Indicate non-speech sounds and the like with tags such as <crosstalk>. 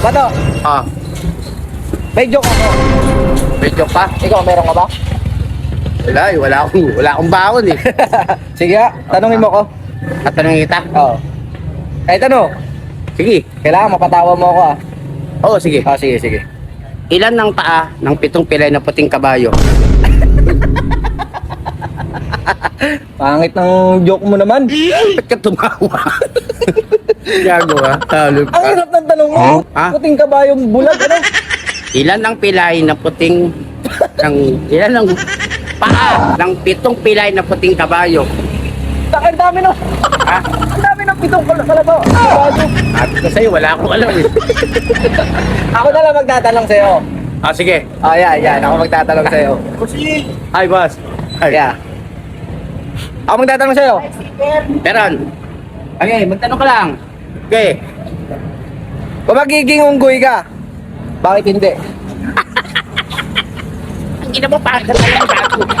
Kabato, Ah, may joke ako. may joke pa? Ikaw, meron ka ba? Wala eh, wala akong, wala akong baon eh. <laughs> Sige nga, tanungin mo ko. At tanong kita. Oo. Kahit ano, Sige. kailangan mapatawa mo ako ah. Oo, sige. Ah, sige, sige. Ilan ng paa ng pitong pilay na puting kabayo? <laughs> Pangit ng joke mo naman. Ba't ka tumawa? <laughs> Gago ha? Talo Ang ka. hirap mo. Ha? Puting kabayong bulag, ano? Ilan ang pilay na puting ng ilan ang paa ng pitong pilay na puting kabayo? Ang dami no. Ha? Ang dami ng pitong kal- kalabaw. Kabayo. Sabi ko sa'yo, wala akong alam eh. Ako na lang magtatanong sa'yo. Ah, sige. Oh, yeah, yeah. Ako magtatanong sa'yo. Hi, boss. Hi. Yeah. Ako magtatanong sa'yo. Meron. Okay, magtanong ka lang. Okay. Kung magiging unggoy ka, bakit hindi? Ang ina mo, bakit ka tayo gago?